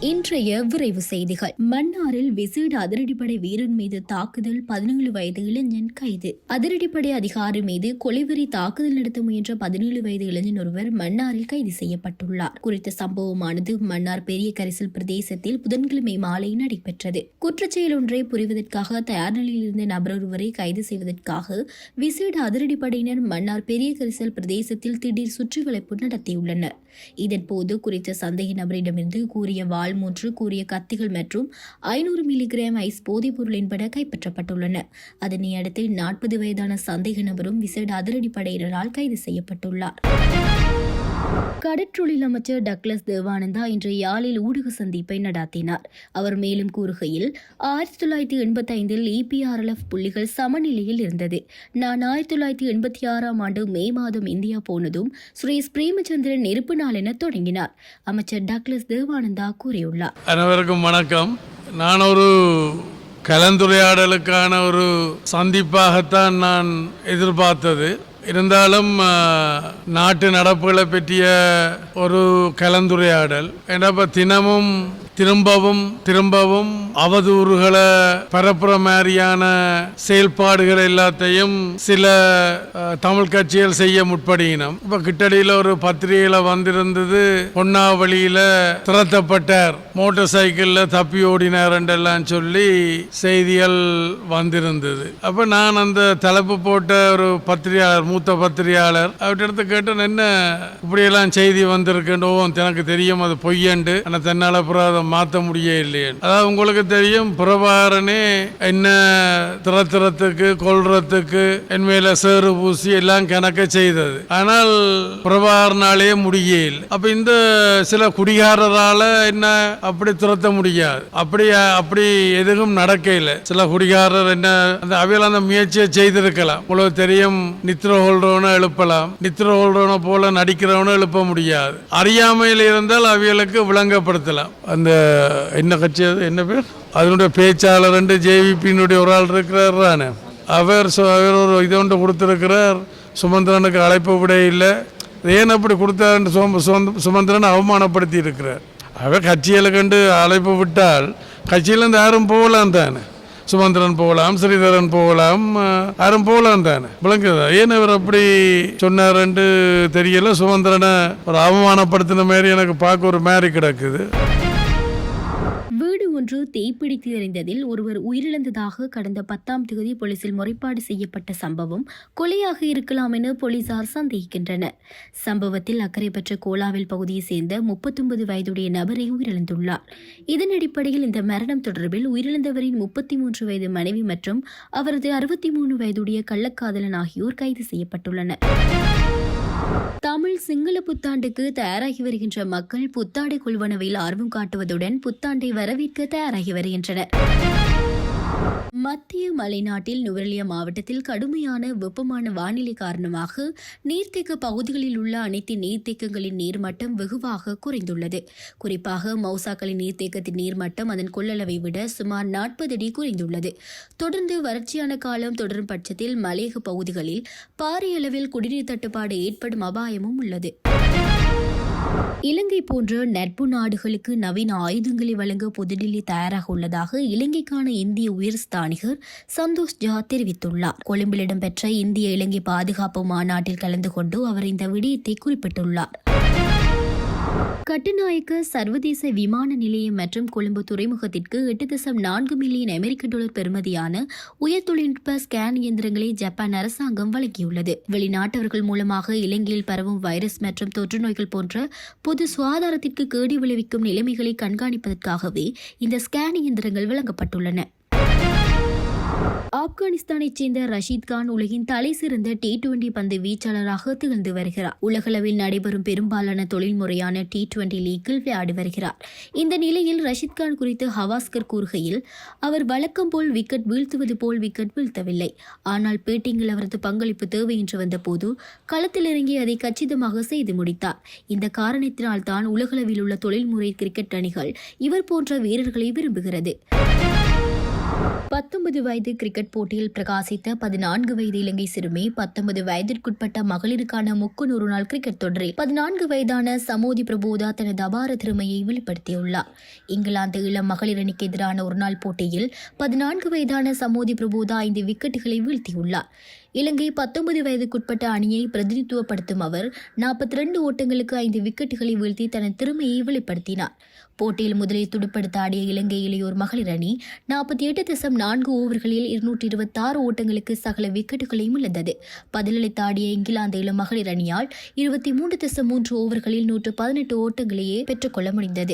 இன்றைய விரைவு செய்திகள். மன்னாரில் விசேட அதிரடிப்படை வீரன் மீது தாக்குதல் பதினேழு வயது இளைஞன் கைது. அதிரடிப்படை அதிகாரி மீது கொலைவெறி தாக்குதல் நடத்த முயன்ற பதினேழு வயது இளைஞன் ஒருவர் மன்னாரில் கைது செய்யப்பட்டுள்ளார். குறித்த சம்பவமானது மன்னார் பெரிய கரிசல் பிரதேசத்தில் புதன்கிழமை மாலை நடைபெற்றது. குற்றச்செயல் ஒன்றை புரிவதற்காக தயார் நிலையில் இருந்த நபர் ஒருவரை கைது செய்வதற்காக விசேட அதிரடிப்படையினர் மன்னார் பெரிய கரிசல் பிரதேசத்தில் திடீர் சுற்றுவளைப்பு நடத்தியுள்ளனர். இதன்போது குறித்த சந்தேக நபரிடமிருந்து கூறிய வாழ் வாள் மூன்று கூறிய கத்திகள் மற்றும் ஐநூறு மில்லிகிராம் ஐஸ் போதைப் பொருள் என்பன கைப்பற்றப்பட்டுள்ளன. அதனை அடுத்து நாற்பது வயதான சந்தேக நபரும் விசேட அதிரடிப்படையினரால் கைது செய்யப்பட்டுள்ளார். கடற்றொழில் அமைச்சர் டக்ளஸ் தேவானந்தா இன்று யாழில் ஊடக சந்திப்பை நடாத்தினார். அவர் மேலும் கூறுகையில் ஆயிரத்தி தொள்ளாயிரத்தி எண்பத்தி ஐந்தில் இபிஆர்எல்எஃப் புள்ளிகள் சமநிலையில் இருந்தது. நான் ஆயிரத்தி தொள்ளாயிரத்தி எண்பத்தி ஆறாம் ஆண்டு மே மாதம் இந்தியா போனதும் சுரேஷ் பிரேமச்சந்திரன் நெருப்பு நாள் என தொடங்கினார் அமைச்சர் டக்ளஸ் தேவானந்தா கூறியுள்ளார். அனைவருக்கும் வணக்கம். நான் ஒரு கலந்துரையாடலுக்கான ஒரு சந்திப்பாகத்தான் நான் எதிர்பார்த்தது. இருந்தாலும் நாட்டு நடப்புகளை பற்றிய ஒரு கலந்துரையாடல். ஏன்னா தினமும் திரும்பவும் திரும்பவும் அவதூறுகளை பரப்புற மாதிரியான செயல்பாடுகள் எல்லாத்தையும் சில தமிழ் கட்சிகள் செய்ய முற்படுகினோம் இப்போ கிட்டடியில ஒரு பத்திரிகையில் வந்திருந்தது பொன்னாவளியில திரட்டப்பட்டார் மோட்டார் சைக்கிளில் தப்பி ஓடினார் என்றெல்லாம் சொல்லி செய்திகள் வந்திருந்தது. அப்போ நான் அந்த தலைப்பு போட்ட ஒரு பத்திரிகையாளர் மூத்த பத்திரிகையாளர் அவர்கிட்ட கேட்டேன் என்ன இப்படியெல்லாம் செய்தி வந்திருக்குன்னு ஓ எனக்கு தெரியும் அது பொய்யண்டு. ஆனால் தன்னால் புராதம் மாற்ற முடிய இல்லையே. அதாவது உங்களுக்கு தெரியும் பிரபாகரனே என்ன திறத்துறதுக்கு கொள்றதுக்கு என் மேல சேறு பூசி எல்லாம் கணக்க செய்தது. ஆனால் பிரபாகரனாலே முடியல அப்ப இந்த சில குடிகாரரால என்ன அப்படி துரத்த முடியாது. அப்படி அப்படி எதுவும் நடக்கல சில குடிகாரர் என்ன அந்த அவையில் அந்த முயற்சியை செய்திருக்கலாம். உங்களுக்கு தெரியும் நித்திர ஹோல்றவனை எழுப்பலாம். நித்திர ஹோல்றவனை போல நடிக்கிறவனை எழுப்ப முடியாது. அறியாமையில் இருந்தால் அவைகளுக்கு விளங்கப்படுத்தலாம். அந்த என்ன கட்சி அது? என்ன பேர்? அதனுடைய பேச்சாளர் ரெண்டு ஜேவிபியினுடைய ஒரு ஆள் இருக்கிறார் தானே. அவர் அவர் ஒரு இதை ஒன்று கொடுத்துருக்கிறார். சுமந்திரனுக்கு அழைப்பு விட இல்லை. ஏன் அப்படி கொடுத்தாருன்னு சும- சுமந்த- சுமந்திரனை அவமானப்படுத்தி இருக்கிறார். அவர் கட்சிகளை கண்டு அழைப்பு விட்டால் கட்சியிலேருந்து யாரும் போகலாம் தானே. சுமந்திரன் போகலாம் ஸ்ரீதரன் போகலாம் யாரும் போகலாம் தானே. விளங்குதா? ஏன் அவர் அப்படி சொன்னாருன்ட்டு தெரியல. சுமந்திரனை ஒரு அவமானப்படுத்தின மாதிரி எனக்கு பார்க்க ஒரு மாதிரி கிடக்குது. ஒன்று தீப்பிடித்து எறிந்ததில் ஒருவர் உயிரிழந்ததாக கடந்த பத்தாம் தேதி போலீசில் முறைப்பாடு செய்யப்பட்ட சம்பவம் கொலையாக இருக்கலாம் என போலீசார் சந்தேகிக்கின்றனர். சம்பவத்தில் அக்கறை பெற்ற கோலாவில் பகுதியைச் சேர்ந்த முப்பத்தொன்பது வயதுடைய நபரை உயிரிழந்துள்ளார். இதன் அடிப்படையில் இந்த மரணம் தொடர்பில் உயிரிழந்தவரின் முப்பத்தி மூன்று வயது மனைவி மற்றும் அவரது அறுபத்தி மூணு வயதுடைய கள்ளக்காதலன் ஆகியோர் கைது செய்யப்பட்டுள்ளனர். தமிழ் சிங்கள புத்தாண்டுக்கு தயாராகி வருகின்ற மக்கள் புத்தாடை கொள்வனவில் ஆர்வம் காட்டுவதுடன் புத்தாண்டை வரவேற்க தயாராகி வருகின்றனர். மத்திய மலைநாட்டில் நுவரெலியா மாவட்டத்தில் கடுமையான வெப்பமான வானிலை காரணமாக நீர்த்தேக்க பகுதிகளில் உள்ள அனைத்து நீர்த்தேக்கங்களின் நீர்மட்டம் வெகுவாக குறைந்துள்ளது. குறிப்பாக மௌசாக்களின் நீர்த்தேக்கத்தின் நீர்மட்டம் அதன் கொள்ளளவை விட சுமார் நாற்பது அடி குறைந்துள்ளது. தொடர்ந்து வறட்சியான காலம் தொடரும் பட்சத்தில் மலையக பகுதிகளில் பாரிய அளவில் குடிநீர் தட்டுப்பாடு ஏற்படும் அபாயமும் உள்ளது. இலங்கை போன்ற நட்பு நாடுகளுக்கு நவீன ஆயுதங்களை வழங்க புதுடில்லி தயாராக உள்ளதாக இலங்கைக்கான இந்திய உயர் ஸ்தானிகர் சந்தோஷ் ஜா தெரிவித்துள்ளார். கொழும்பில் இடம்பெற்ற இந்திய இலங்கை பாதுகாப்பு மாநாட்டில் கலந்து கொண்டு அவர் இந்த விடயத்தை குறிப்பிட்டுள்ளார். கட்டுநாயக்க சர்வதேச விமான நிலையம் மற்றும் கொழும்பு துறைமுகத்திற்கு எட்டு தசம் நான்கு மில்லியன் அமெரிக்க டாலர் பெறுமதியான உயர் தொழில்நுட்ப ஸ்கேன் இயந்திரங்களை ஜப்பான் அரசாங்கம் வழங்கியுள்ளது. வெளிநாட்டவர்கள் மூலமாக இலங்கையில் பரவும் வைரஸ் மற்றும் தொற்று நோய்கள் போன்ற பொது சுகாதாரத்திற்கு கேடு விளைவிக்கும் நிலைமைகளை கண்காணிப்பதற்காகவே இந்த ஸ்கேன் இயந்திரங்கள் வழங்கப்பட்டுள்ளன. ஆப்கானிஸ்தானைச் சேர்ந்த ரஷீத் கான் உலகின் தலை சிறந்த டி டுவெண்டி பந்து வீச்சாளராக திகழ்ந்து வருகிறார். உலகளவில் நடைபெறும் பெரும்பாலான தொழில்முறையான டி டுவெண்டி லீக்கில் விளையாடி வருகிறார். இந்த நிலையில் ரஷீத் கான் குறித்து ஹவாஸ்கர் கூறுகையில் அவர் வழக்கம் போல் விக்கெட் வீழ்த்துவது போல் விக்கெட் வீழ்த்தவில்லை. ஆனால் பேட்டிங்கில் அவரது பங்களிப்பு தேவை என்று வந்தபோது களத்தில் இறங்கி அதை கச்சிதமாக செய்து முடித்தார். இந்த காரணத்தினால் தான் உலகளவில் உள்ள தொழில்முறை கிரிக்கெட் அணிகள் இவர் போன்ற வீரர்களை விரும்புகிறது. பத்தொன்பது வயது கிரிக்கெட் போட்டியில் பிரகாசித்த பதினான்கு வயது இலங்கை சிறுமி பத்தொன்பது வயதிற்குட்பட்ட மகளிருக்கான முக்கு நூறு நாள் கிரிக்கெட் தொடரில் பதினான்கு வயதான சமோதி பிரபோதா தனது அபார திறமையை வெளிப்படுத்தியுள்ளார். இங்கிலாந்து இளம் மகளிர் அணிக்கு எதிரான ஒருநாள் போட்டியில் பதினான்கு வயதான சமோதி பிரபோதா ஐந்து விக்கெட்டுகளை வீழ்த்தியுள்ளார். இலங்கை பத்தொன்பது வயதுக்குட்பட்ட அணியை பிரதிநிதித்துவப்படுத்தும் அவர் நாற்பத்தி ரெண்டு ஓட்டங்களுக்கு ஐந்து விக்கெட்டுகளை வீழ்த்தி தனது திறமையை வெளிப்படுத்தினார். போட்டியில் முதலில் துடுப்படுத்த ஆடிய இலங்கை இளையோர் மகளிர் அணி நாற்பத்தி எட்டு தசம் நான்கு ஓவர்களில் இருநூற்றி இருபத்தாறு ஓட்டங்களுக்கு சகல விக்கெட்டுகளையும் இழந்தது. பதிலளித்த ஆடிய இங்கிலாந்து இளம் மகளிர் அணியால் இருபத்தி மூன்று தசம் மூன்று ஓவர்களில் நூற்று பதினெட்டு ஓட்டங்களையே பெற்றுக்கொள்ள முடிந்தது.